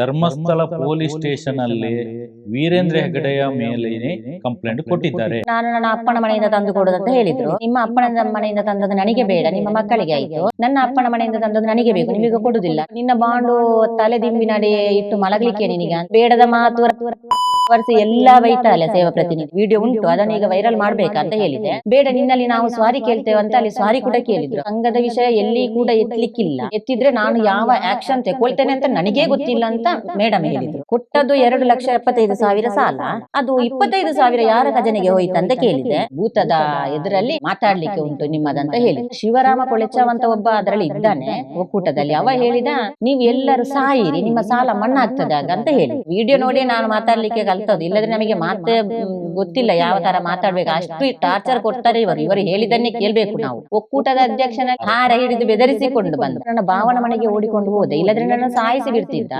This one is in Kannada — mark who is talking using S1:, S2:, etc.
S1: ಧರ್ಮಸ್ಥಳ ಪೊಲೀಸ್ ಸ್ಟೇಷನ್ ಅಲ್ಲಿ ವೀರೇಂದ್ರ ಹೆಗಡೆಯ ಮೇಲೆ ಕಂಪ್ಲೇಂಟ್ ಕೊಟ್ಟಿದ್ದಾರೆ.
S2: ನಾನು ನನ್ನ ಅಪ್ಪನ ಮನೆಯಿಂದ ತಂದು ಕೊಡೋದಂತ ಹೇಳಿದ್ರು. ನಿಮ್ಮ ಅಪ್ಪನ ಮನೆಯಿಂದ ತಂದದ್ದು ನನಗೆ ಬೇಡ ನಿಮ್ಮ ಮಕ್ಕಳಿಗೆ ಆಯ್ತು. ನನ್ನ ಅಪ್ಪನ ಮನೆಯಿಂದ ತಂದದ್ದು ನನಗೆ ಬೇಕು ನಿಮಗೆ ಕೊಡುದಿಲ್ಲ ನಿನ್ನ ಬಾಂಡು ತಲೆ ದಿಂಬಿನಡಿ ಇಟ್ಟು ಮಲಗಲಿಕ್ಕೆ ನಿನಗೆ ಬೇಡದ ಮಾತು. ವರ್ಷ ಎಲ್ಲಾ ಬೈತಾಲೆ ಸೇವಾ ಪ್ರತಿನಿಧಿ. ವಿಡಿಯೋ ಉಂಟು ಅದನ್ನ ಈಗ ವೈರಲ್ ಮಾಡ್ಬೇಕಂತ ಹೇಳಿದೆ ಬೇಡ ನಿನ್ನಲ್ಲಿ ನಾವು ಸ್ವಾರಿ ಕೇಳ್ತೇವೆ ಅಂತ ಅಲ್ಲಿ ಸ್ವಾರಿ ಕೂಡ ಕೇಳಿದ್ರು. ಸಂಘದ ವಿಷಯ ಎಲ್ಲಿ ಕೂಡ ಎತ್ತಲಿಕ್ಕಿಲ್ಲ ಎತ್ತಿದ್ರೆ ನಾನು ಯಾವ ಆಕ್ಷನ್ ತಗೊಳ್ತೇನೆ ಅಂತ ನನಗೇ ಗೊತ್ತಿಲ್ಲ ಅಂತ ಮೇಡಮ್ ಹೇಳಿದ್ರು. ಕೊಟ್ಟದ್ದು ಎರಡು ಲಕ್ಷ ಎಪ್ಪತ್ತೈದು ಸಾವಿರ ಸಾಲ. ಅದು ಇಪ್ಪತ್ತೈದು ಸಾವಿರ ಯಾರ ಖಜನೆಗೆ ಹೋಯ್ತಂತ ಕೇಳಿದೆ ಭೂತದ ಎದುರಲ್ಲಿ ಮಾತಾಡ್ಲಿಕ್ಕೆ ಉಂಟು ನಿಮ್ಮದಂತ ಹೇಳಿ ಶಿವರಾಮ ಕೊಳೆಚವಂತ ಅಂತ ಒಬ್ಬ ಅದರಲ್ಲಿ ಇದ್ದಾನೆ ಒಕ್ಕೂಟದಲ್ಲಿ ಅವ ಹೇಳಿದ ನೀವು ಎಲ್ಲರೂ ಸಾಯಿರಿ ನಿಮ್ಮ ಸಾಲ ಮಣ್ಣಾಗ್ತದೆ ಅಂತ ಹೇಳಿ ವಿಡಿಯೋ ನೋಡಿ ನಾನು ಮಾತಾಡ್ಲಿಕ್ಕೆ ಕಲ್ತದ್ದು ಇಲ್ಲದ್ರೆ ನಮಗೆ ಮಾತೆ ಗೊತ್ತಿಲ್ಲ ಯಾವ ತರ ಮಾತಾಡ್ಬೇಕು. ಅಷ್ಟು ಟಾರ್ಚರ್ ಕೊಡ್ತಾರೆ ಇವರು ಇವರು ಹೇಳಿದನ್ನೇ ಕೇಳ್ಬೇಕು ನಾವು. ಒಕ್ಕೂಟದ ಅಧ್ಯಕ್ಷನ ಹಾರ ಹಿಡಿದು ಬೆದರಿಸಿಕೊಂಡು ಬಂದು ನನ್ನ ಭಾವನ ಮನೆಗೆ ಓಡಿಕೊಂಡು ಹೋದೆ. ಇಲ್ಲದ್ರೆ ನನ್ನ ಸಾಯಿಸಿ ಬಿಡ್ತಿದ್ದ.